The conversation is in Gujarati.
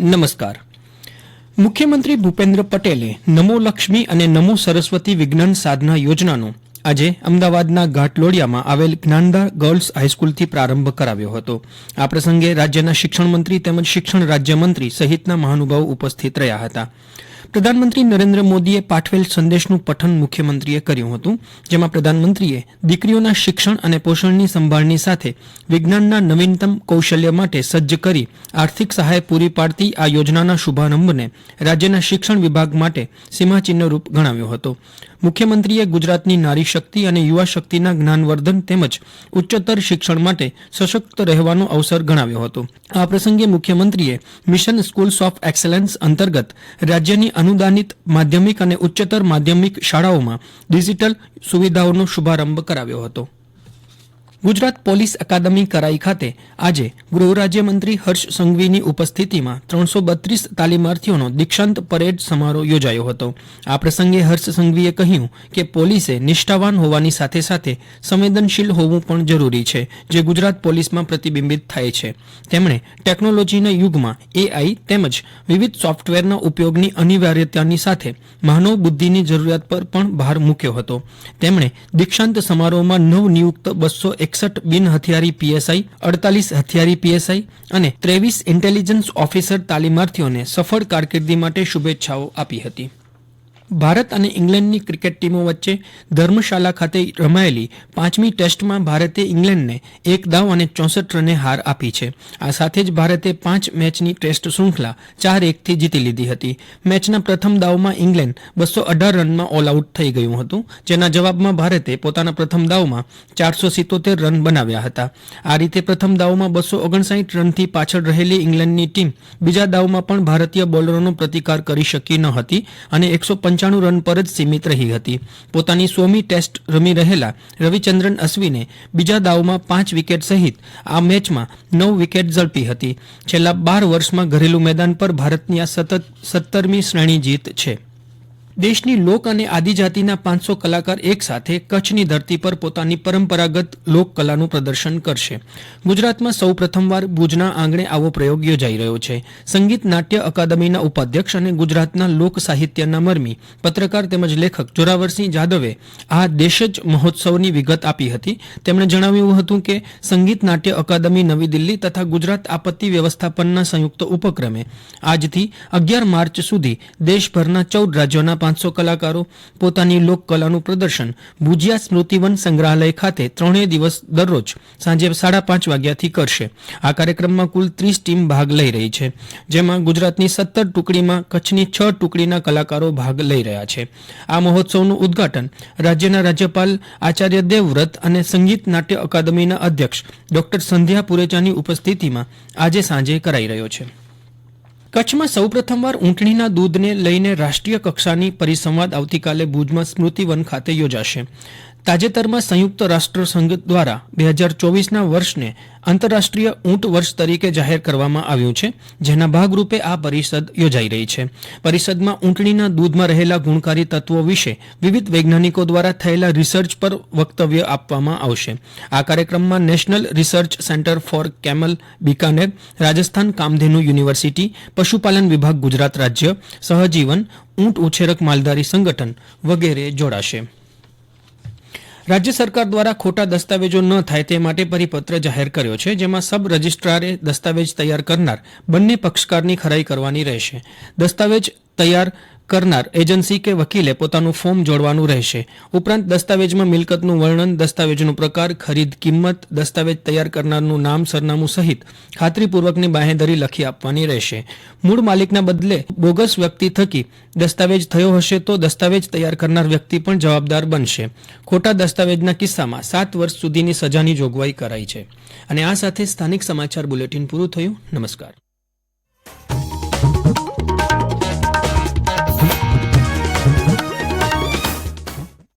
નમસ્કાર. મુખ્યમંત્રી ભૂપેન્દ્ર પટેલે નમો લક્ષ્મી અને નમો સરસ્વતી વિજ્ઞાન સાધના યોજનાનો આજે અમદાવાદના ઘાટલોડિયામાં આવેલ જ્ઞાનદા ગર્લ્સ હાઈસ્કૂલથી પ્રારંભ કરાવ્યો હતો. આ પ્રસંગે રાજ્યના શિક્ષણ મંત્રી તેમજ શિક્ષણ રાજ્યમંત્રી સહિતના મહાનુભાવો ઉપસ્થિત રહ્યા હતા. પ્રધાનમંત્રી નરેન્દ્ર મોદીએ પાઠવેલ સંદેશનું પઠન મુખ્યમંત્રીએ કર્યું હતું, જેમાં પ્રધાનમંત્રીએ દીકરીઓના શિક્ષણ અને પોષણની સંભાળની સાથે વિજ્ઞાનના નવીનતમ કૌશલ્ય માટે સજ્જ કરી આર્થિક સહાય પૂરી પાડતી આ યોજનાના શુભારંભને રાજ્યના શિક્ષણ વિભાગ માટે સીમાચિહ્નરૂપ ગણાવ્યો હતો. મુખ્યમંત્રીએ ગુજરાતની નારી શક્તિ અને યુવા શક્તિના જ્ઞાનવર્ધન તેમજ ઉચ્ચતર શિક્ષણ માટે સશક્ત રહેવાનો અવસર ગણાવ્યો હતો. આ પ્રસંગે મુખ્યમંત્રીએ મિશન સ્કૂલ્સ ઓફ એક્સલન્સ અંતર્ગત રાજ્યની અનુદાનિત માધ્યમિક અને ઉચ્ચતર માધ્યમિક શાળાઓમાં ડિજિટલ સુવિધાઓનો શુભારંભ કરાવ્યો હતો. ગુજરાત પોલીસ અકાદમી કરાઈ ખાતે આજે ગૃહ રાજ્યમંત્રી હર્ષ સંઘવીની ઉપસ્થિતિમાં ત્રણસો બત્રીસ તાલીમાર્થીઓનો દીક્ષાંત પરેડ સમારોહ યોજાયો હતો. આ પ્રસંગે હર્ષ સંઘવીએ કહ્યું કે પોલીસે નિષ્ઠાવાન હોવાની સાથે સાથે સંવેદનશીલ હોવું પણ જરૂરી છે, જે ગુજરાત પોલીસમાં પ્રતિબિંબિત થાય છે. તેમણે ટેકનોલોજીના યુગમાં એઆઈ તેમજ વિવિધ સોફ્ટવેરના ઉપયોગની અનિવાર્યતાની સાથે માનવ બુદ્ધિની જરૂરિયાત પર પણ ભાર મૂક્યો હતો. તેમણે દીક્ષાંત સમારોહમાં નવનિયુક્ત બસો એકસઠ બિન હથિયારી પીએસઆઈ, અડતાલીસ હથિયારી પીએસઆઈ અને ત્રેવીસ ઇન્ટેલિજન્સ ઓફિસર તાલીમાર્થીઓને સફળ કારકિર્દી માટે શુભેચ્છાઓ આપી હતી. ભારત અને ઇંગ્લેન્ડની ક્રિકેટ ટીમો વચ્ચે ધર્મશાલા ખાતે રમાયેલી પાંચમી ટેસ્ટમાં ભારતે ઇંગ્લેન્ડને એક દાવ અને ચોસઠ રને હાર આપી છે. આ સાથે જ ભારતે પાંચ મેચની ટેસ્ટ શૃંખલા ચાર એકથી જીતી લીધી હતી. મેચના પ્રથમ દાવમાં ઇંગ્લેન્ડ બસો અઢાર રનમાં ઓલ આઉટ થઈ ગયું હતું. જેના જવાબમાં ભારતે પોતાના પ્રથમ દાવમાં ચારસો સિત્તોતેર રન બનાવ્યા હતા. આ રીતે પ્રથમ દાવમાં બસો ઓગણસાઠ રનથી પાછળ રહેલી ઇંગ્લેન્ડની ટીમ બીજા દાવમાં પણ ભારતીય બોલરોનો પ્રતિકાર કરી શકી ન હતી અને એકસો પંચાણું રન પર જ સીમિત રહી હતી. પોતાની સોમી ટેસ્ટ રમી રહેલા રવિચંદ્રન અશ્વિને બીજા દાવમાં પાંચ વિકેટ સહિત આ મેચમાં નવ વિકેટ ઝડપી હતી. છેલ્લા બાર વર્ષમાં ઘરેલુ મેદાન પર ભારતની આ સતત સત્તરમી શ્રેણી જીત છે. દેશની લોક અને આદિજાતિના પાંચસો કલાકાર એક સાથે કચ્છની ધરતી પર પોતાની પરંપરાગત લોકકલાનું પ્રદર્શન કરશે. ગુજરાતમાં સૌ પ્રથમવાર ભુજના આંગણે આવો પ્રયોગ યોજાઈ રહ્યો છે. સંગીત નાટ્ય અકાદમીના ઉપાધ્યક્ષ અને ગુજરાતના લોક સાહિત્યના મરમી, પત્રકાર તેમજ લેખક જોરાવરસિંહ જાદવે આ દેશ જ મહોત્સવની વિગત આપી હતી. તેમણે જણાવ્યું હતું કે, સંગીત નાટ્ય અકાદમી નવી દિલ્હી તથા ગુજરાત આપત્તિ વ્યવસ્થાપનના સંયુક્ત ઉપક્રમે આજથી અગિયાર માર્ચ સુધી દેશભરના ચૌદ રાજ્યોના પાંચસો કલાકારો પોતાની લોકકલાનું પ્રદર્શન. ભુજિયા સ્મૃતિવન સંગ્રહાલય ખાતે ત્રણેય દિવસ દરરોજ સાંજે સાડા પાંચ વાગ્યાથી કરશે. આ કાર્યક્રમમાં કુલ ત્રીસ ટીમ ભાગ લઈ રહી છે. જેમાં ગુજરાતની સત્તર ટુકડીમાં કચ્છની છ ટુકડીના કલાકારો ભાગ લઈ રહ્યા છે. આ મહોત્સવનું ઉદ્ઘાટન રાજ્યના રાજ્યપાલ આચાર્ય દેવવ્રત અને સંગીત નાટ્ય અકાદમીના અધ્યક્ષ ડોક્ટર સંધ્યા પુરેચાની ઉપસ્થિતિમાં આજે સાંજે કરાઈ રહ્યો છે. કચ્છમાં સૌ પ્રથમવાર ઊંટણીના દૂધને લઈને રાષ્ટ્રીય કક્ષાની પરિસંવાદ આવતીકાલે ભુજમાં સ્મૃતિવન ખાતે યોજાશે. તાજેતરમાં સંયુક્ત રાષ્ટ્રસંઘ દ્વારા બે હજાર ચોવીસના વર્ષને આંતરરાષ્ટ્રીય ઊંટ વર્ષ તરીકે જાહેર કરવામાં આવ્યું છે, જેના ભાગરૂપે આ પરિષદ યોજાઈ રહી છે. પરિષદમાં ઊંટણીના દૂધમાં રહેલા ગુણકારી તત્વો વિશે વિવિધ વૈજ્ઞાનિકો દ્વારા થયેલા રિસર્ચ પર વક્તવ્ય આપવામાં આવશે. આ કાર્યક્રમમાં national research centre for camel Bikaner, Rajasthan Kamdhenu university, પશુપાલન વિભાગ ગુજરાત રાજ્ય, સહજીવન, ઊંટ ઉછેરક માલધારી સંગઠન વગેરે જોડાશે. રાજ્ય સરકાર દ્વારા ખોટા દસ્તાવેજો ન થાય તે માટે પરિપત્ર જાહેર કર્યો છે, જેમાં સબ રજિસ્ટ્રારે દસ્તાવેજ તૈયાર કરનાર બંને પક્ષકારની ખરાઈ કરવાની રહેશે. દસ્તાવેજ તૈયાર કરનાર એજન્સી કે વકીલે પોતાનું ફોર્મ જોડવાનું રહેશે. ઉપરાંત દસ્તાવેજમાં મિલકતનું વર્ણન, દસ્તાવેજનો પ્રકાર, ખરીદ કિંમત, દસ્તાવેજ તૈયાર કરનારનું નામ, સરનામું સહિત ખાતરીપૂર્વકની બાહેંધરી લખી આપવાની રહેશે. મૂળ માલિકના બદલે બોગસ વ્યક્તિ થકી દસ્તાવેજ થયો હશે તો દસ્તાવેજ તૈયાર કરનાર વ્યક્તિ પણ જવાબદાર બનશે. ખોટા દસ્તાવેજના કિસ્સામાં સાત વર્ષ સુધીની સજાની જોગવાઈ કરાઈ છે. અને આ સાથે સ્થાનિક સમાચાર બુલેટિન પૂરું થયું. નમસ્કાર.